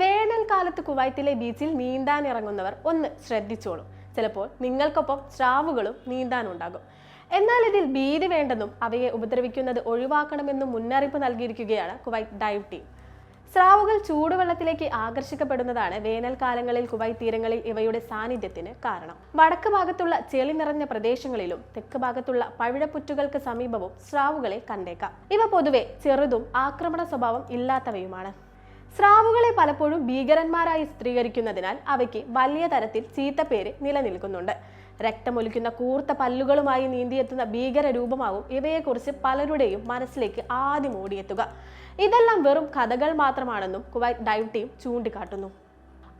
വേനൽക്കാലത്ത് കുവൈത്തിലെ ബീച്ചിൽ നീന്താൻ ഇറങ്ങുന്നവർ ഒന്ന് ശ്രദ്ധിച്ചോളൂ. ചിലപ്പോൾ നിങ്ങൾക്കൊപ്പം സ്രാവുകളും നീന്താനുണ്ടാകും. എന്നാൽ ഇതിൽ ഭീതി വേണ്ടെന്നും അവയെ ഉപദ്രവിക്കുന്നത് ഒഴിവാക്കണമെന്നും മുന്നറിയിപ്പ് നൽകിയിരിക്കുകയാണ് കുവൈറ്റ് ഡൈവ് ടീം. സ്രാവുകൾ ചൂടുവെള്ളത്തിലേക്ക് ആകർഷിക്കപ്പെടുന്നതാണ് വേനൽക്കാലങ്ങളിൽ കുവൈറ്റ് തീരങ്ങളിൽ ഇവയുടെ സാന്നിധ്യത്തിന് കാരണം. വടക്ക് ഭാഗത്തുള്ള ചെളി നിറഞ്ഞ പ്രദേശങ്ങളിലും തെക്ക് ഭാഗത്തുള്ള പവിഴപ്പുറ്റുകൾക്ക് സമീപവും സ്രാവുകളെ കണ്ടേക്കാം. ഇവ പൊതുവെ ചെറുതും ആക്രമണ സ്വഭാവം ഇല്ലാത്തവയുമാണ്. സ്രാവുകളെ പലപ്പോഴും ഭീകരന്മാരായി ചിത്രീകരിക്കുന്നതിനാൽ അവയ്ക്ക് വലിയ തരത്തിൽ ചീത്തപ്പേര് നിലനിൽക്കുന്നുണ്ട്. രക്തമൊലിക്കുന്ന കൂർത്ത പല്ലുകളുമായി നീന്തിയെത്തുന്ന ഭീകര രൂപമാവും ഇവയെക്കുറിച്ച് പലരുടെയും മനസ്സിലേക്ക് ആദ്യം ഓടിയെത്തുക. ഇതെല്ലാം വെറും കഥകൾ മാത്രമാണെന്നും കുവൈറ്റ് ഡൈവ് ടീം ചൂണ്ടിക്കാട്ടുന്നു.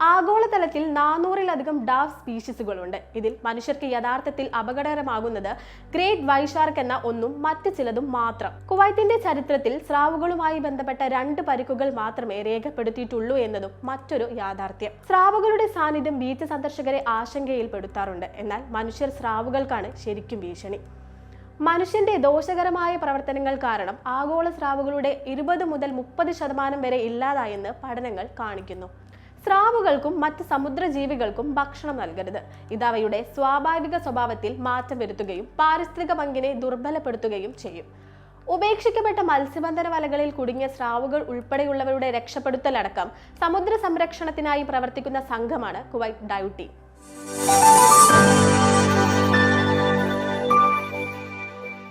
ആഗോളതലത്തിൽ നാനൂറിലധികം ഡാവ് സ്പീഷീസുകളുണ്ട്. ഇതിൽ മനുഷ്യർക്ക് യഥാർത്ഥത്തിൽ അപകടകരമാകുന്നത് ഗ്രേറ്റ് വൈഷാർക്ക് എന്ന ഒന്നും മറ്റ് ചിലതും മാത്രം. കുവൈത്തിന്റെ ചരിത്രത്തിൽ സ്രാവുകളുമായി ബന്ധപ്പെട്ട രണ്ട് പരിക്കുകൾ മാത്രമേ രേഖപ്പെടുത്തിയിട്ടുള്ളൂ എന്നതും മറ്റൊരു യാഥാർത്ഥ്യം. സ്രാവുകളുടെ സാന്നിധ്യം ബീച്ച് സന്ദർശകരെ ആശങ്കയിൽപ്പെടുത്താറുണ്ട്. എന്നാൽ മനുഷ്യർ സ്രാവുകൾക്കാണ് ശരിക്കും ഭീഷണി. മനുഷ്യന്റെ ദോഷകരമായ പ്രവർത്തനങ്ങൾ കാരണം ആഗോള സ്രാവുകളുടെ ഇരുപത് മുതൽ മുപ്പത് ശതമാനം വരെ ഇല്ലാതായെന്ന് പഠനങ്ങൾ കാണിക്കുന്നു. സ്രാവുകൾക്കും മറ്റ് സമുദ്രജീവികൾക്കും ഭക്ഷണം നൽകരുത്. ഇത് അവയുടെ സ്വാഭാവിക സ്വഭാവത്തിൽ മാറ്റം വരുത്തുകയും പാരിസ്ഥിതിക പങ്കിനെ ദുർബലപ്പെടുത്തുകയും ചെയ്യും. ഉപേക്ഷിക്കപ്പെട്ട മത്സ്യബന്ധന വലകളിൽ കുടുങ്ങിയ സ്രാവുകൾ ഉൾപ്പെടെയുള്ളവരുടെ രക്ഷപ്പെടുത്തലടക്കം സമുദ്ര സംരക്ഷണത്തിനായി പ്രവർത്തിക്കുന്ന സംഘമാണ് കുവൈറ്റ് ടീം.